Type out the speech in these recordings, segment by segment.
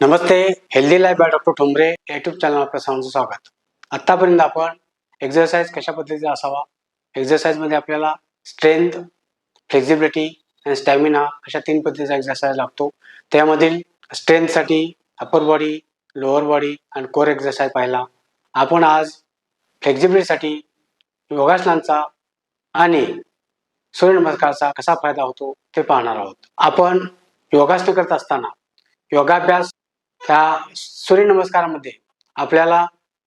Namaste healthy life by doctor Thombare YouTube channel आपल्या सर्वांचं स्वागत. आत्तापर्यंत आपण एक्झरसाइज कशा पद्धतीचा असावा? एक्झरसाइजमध्ये आपल्याला स्ट्रेंथ फ्लेक्झिबिलिटी आणि स्टॅमिना अशा तीन पद्धतीचा एक्झरसाइज लागतो. त्यामधील स्ट्रेंथसाठी अपर बॉडी लोअर बॉडी आणि कोर एक्झरसाइज पाहिला आपण आज फ्लेक्झिबिलिटीसाठी योगासनांचा आणि सूर्यनमस्कारचा कसा फायदा होतो ते पाहणार आहोत. आपण योगासनं करत असताना योगाभ्यास त्या सूर्यनमस्कारामध्ये आपल्याला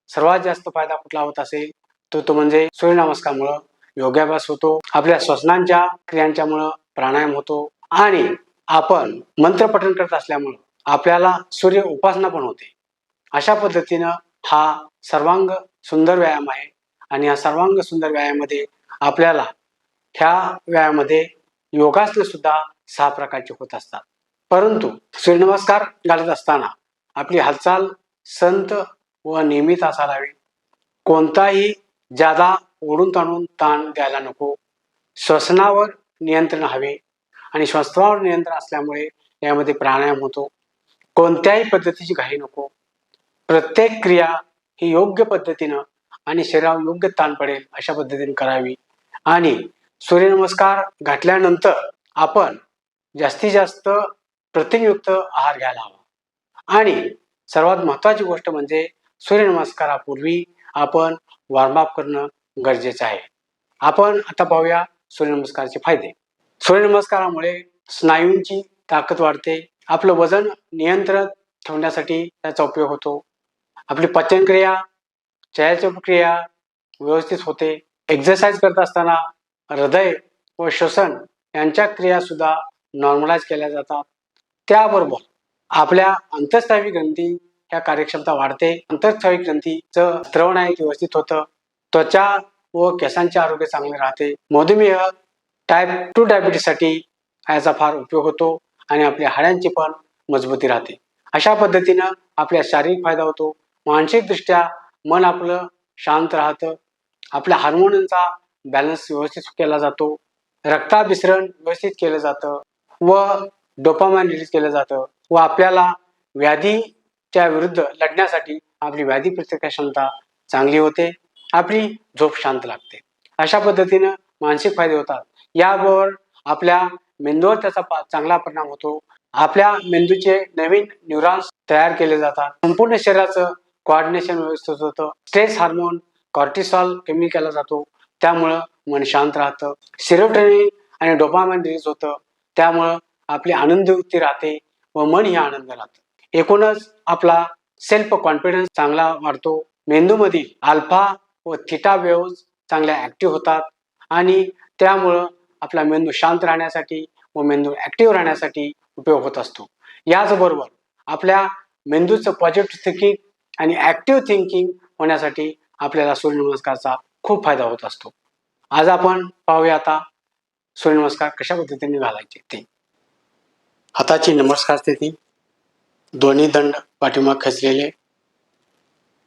सर्वात जास्त फायदा कुठला होत असेल तो तो म्हणजे सूर्यनमस्कारमुळं योगाभ्यास होतो आपल्या श्वसनांच्या क्रियांच्यामुळं प्राणायाम होतो आणि आपण मंत्रपठण करत असल्यामुळं आपल्याला सूर्य उपासना पण होते. अशा पद्धतीनं हा सर्वांग सुंदर व्यायाम आहे आणि या सर्वांग सुंदर व्यायामामध्ये आपल्याला ह्या व्यायामामध्ये योगासनं सुद्धा सहा प्रकारचे होत असतात. परंतु सूर्यनमस्कार घालत असताना आपली हालचाल संत व नियमित असायला हवी कोणताही जादा ओढून ताणून ताण द्यायला नको. श्वसनावर नियंत्रण हवे आणि श्वसनावर नियंत्रण असल्यामुळे यामध्ये प्राणायाम होतो. कोणत्याही पद्धतीची घाई नको. प्रत्येक क्रिया ही योग्य पद्धतीनं आणि शरीरावर योग्य ताण पडेल अशा पद्धतीने करावी. आणि सूर्यनमस्कार घातल्यानंतर आपण जास्तीत जास्त प्रथिनयुक्त आहार घ्यायला हवा. आणि सर्वात महत्त्वाची गोष्ट म्हणजे सूर्यनमस्कारापूर्वी आपण वॉर्मअप करणं गरजेचं आहे. आपण आता पाहूया सूर्यनमस्काराचे फायदे. सूर्यनमस्कारामुळे स्नायूंची ताकद वाढते. आपलं वजन नियंत्रण ठेवण्यासाठी त्याचा उपयोग होतो. आपली पचनक्रिया चयाची प्रक्रिया व्यवस्थित होते. एक्झरसाइज करत असताना हृदय व श्वसन यांच्या क्रिया सुद्धा नॉर्मलाइज केल्या जातात. त्याबरोबर आपल्या अंतस्थावी ग्रंथी ह्या कार्यक्षमता वाढते. अंतस्थावी ग्रंथीचं स्त्रवण आहे व्यवस्थित होतं. त्वचा व केसांचे आरोग्य चांगले राहते. मधुमेह टाईप टू डायबिटीससाठी याचा फार उपयोग होतो आणि आपल्या हाड्यांची पण मजबूती राहते. अशा पद्धतीनं आपल्या शारीरिक फायदा होतो. मानसिकदृष्ट्या मन आपलं शांत राहतं. आपल्या हार्मोनचा बॅलन्स व्यवस्थित केला जातो. रक्ताभिसरण व्यवस्थित केलं जातं. व डोपामाइन रिलीज केलं जातं. व आपल्याला व्याधीच्या विरुद्ध लढण्यासाठी आपली व्याधी प्रतिकारक्षमता चांगली होते आपली झोप शांत लागते. अशा पद्धतीनं मानसिक फायदे होतात. याबरोबर आपल्या मेंदूवर त्याचा चांगला परिणाम होतो. आपल्या मेंदूचे नवीन न्यूरॉन्स तयार केले जातात. संपूर्ण शरीराचं कोऑर्डिनेशन व्यवस्थित होतं. स्ट्रेस हार्मोन कॉर्टिसॉल कमी केला जातो. त्यामुळं मन शांत राहतं. सिरोटोनिन आणि डोपामाइन रिलीज होतं. त्यामुळं आपली आनंदवृत्ती राहते. व मन ही आनंद राहतं एकूणच आपला सेल्फ कॉन्फिडन्स चांगला वाढतो. मेंदूमधील अल्फा व थिटा वेव्ज चांगल्या ऍक्टिव्ह होतात. आणि त्यामुळं आपला मेंदू शांत राहण्यासाठी व मेंदू ऍक्टिव्ह राहण्यासाठी उपयोग होत असतो. याचबरोबर आपल्या मेंदूचं पॉझिटिव्ह थिंकिंग आणि ऍक्टिव्ह थिंकिंग होण्यासाठी आपल्याला सूर्यनमस्कारचा खूप फायदा होत असतो. आज आपण पाहूया आता सूर्यनमस्कार कशा पद्धतीने घालायचे ते. हाताची नमस्कार स्थिती दोन्ही दंड पाठीमाग खेचलेले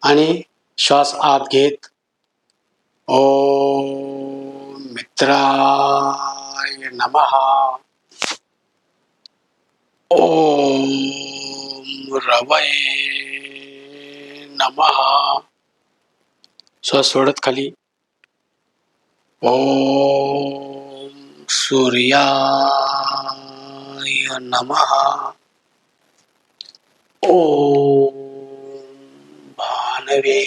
आणि श्वास आत घेत ओ मित्राय नमः. ओम रवये नमः. श्वास सोडत खाली. ओम सूर्या नमः। ओम भानवे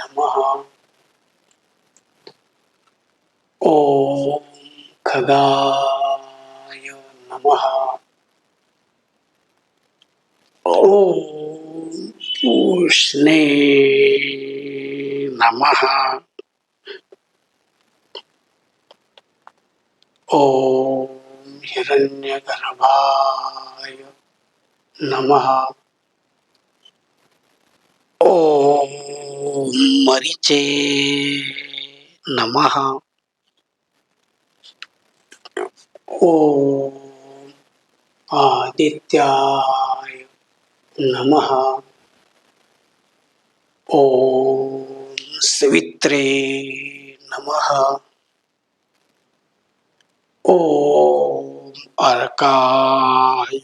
नमः। ओम खगाय नमः। ओम उष्णे नमः। ओम हिरण्यगर्भाय नमः। ओम मरीचे नमः। ओम आदित्याय नमः। ओम सवित्रे नमः। ओम अर्काय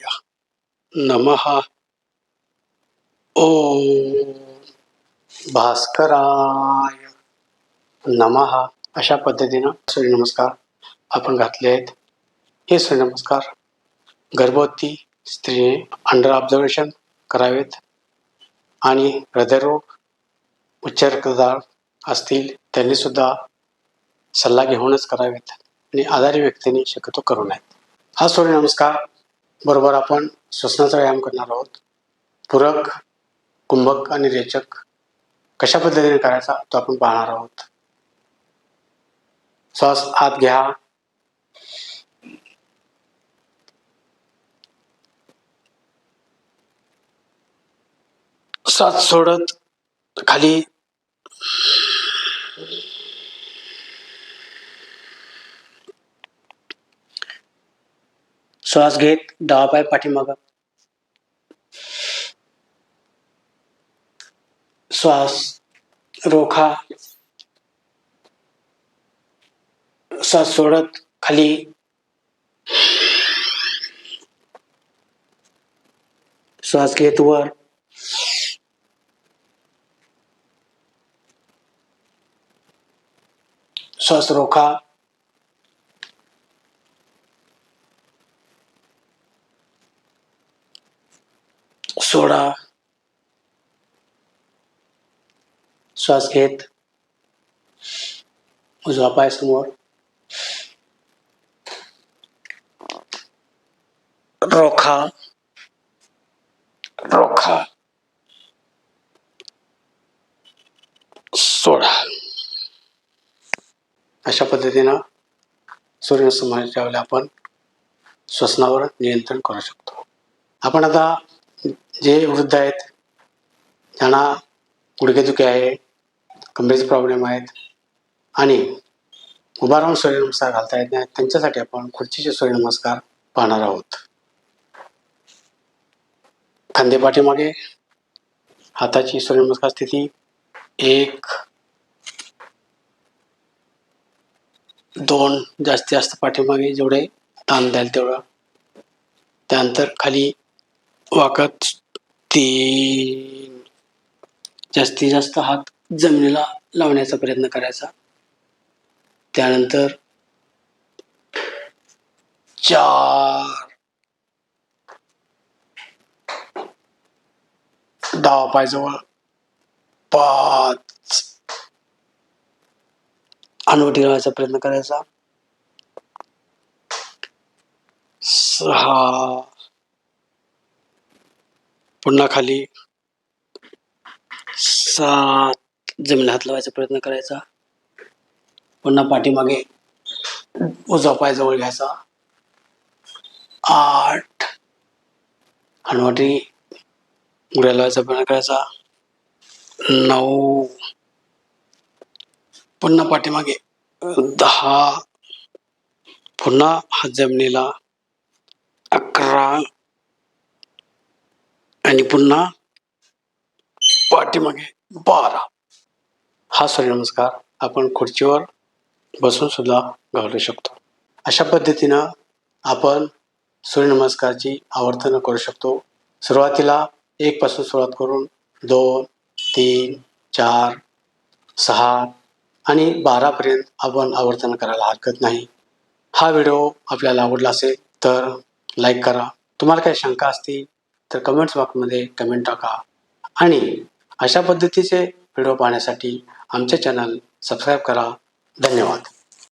नमः। ओम भास्कराय नमः। अशा पद्धतीनं सूर्यनमस्कार आपण घातले आहेत. हे सूर्यनमस्कार गर्भवती स्त्रीने अंडर ऑब्झर्वेशन करावेत आणि हृदयरोग उच्च रक्तदाब असतील त्यांनी सुद्धा सल्ला घेऊनच करावेत आणि आजारी व्यक्तीने शक्यतो करू नयेत. हा सूर्यनमस्कार बरोबर आपण श्वसनाचा व्यायाम करणार आहोत. पूरक कुंभक आणि रेचक कशा पद्धतीने करायचा तो आपण पाहणार आहोत. श्वास आत घ्या. श्वास सोडत खाली श्वास घेत डावा पाय पाठीमागा. श्वास, रोखा, श्वास सोडत, खाली. श्वास घेत वर. श्वास रोखा. सोडा. श्वास घेत. उजवा पाय समोर. रोखा. रोखा. सोडा. अशा पद्धतीनं सूर्यसमाजाच्या वेळेला आपण श्वसनावर नियंत्रण करू शकतो. आपण आता जे वृद्ध आहेत त्यांना गुडघेदुखी आहे कमरेचे प्रॉब्लेम आहेत आणि उभा राहून सूर्यनमस्कार घालता येत नाही त्यांच्यासाठी आपण खुर्चीचे सूर्यनमस्कार पाहणार आहोत. खांदे पाठीमागे हाताची सूर्यनमस्कार स्थिती एक दोन जास्तीत जास्त पाठीमागे जेवढे ताण द्याल तेवढं. त्यानंतर खाली वाकत तीन जास्तीत जास्त हात जमिनीला लावण्याचा प्रयत्न करायचा. त्यानंतर चार दहा पायजवळ पाच अनवटी लावायचा प्रयत्न करायचा. सहा पुन्हा खाली सात जमीन हात लावायचा प्रयत्न करायचा. पुन्हा पाठीमागे उजवा पाय जवळ घ्यायचा. आठ हनुवाटी उड्या लावायचा प्रयत्न करायचा. नऊ पुन्हा पाठीमागे दहा पुन्हा हात जमिनीला अकरा आणि पुन्हा पाठीमागे बारा. हा सूर्यनमस्कार आपण खुर्चीवर बसून सुद्धा घालू शकतो. अशा पद्धतीनं आपण सूर्यनमस्कारची आवर्तनं करू शकतो. सुरुवातीला एकपासून सुरुवात करून दोन तीन चार सहा आणि बारापर्यंत आपण आवर्तन करायला हरकत नाही. हा व्हिडिओ आपल्याला आवडला असेल तर लाईक करा. तुम्हाला काही शंका असतील तर कमेंट्स बॉक्समध्ये कमेंट टाका. आणि अशा पद्धतीचे व्हिडिओ पाहण्यासाठी आमचे चॅनल सबस्क्राईब करा. धन्यवाद.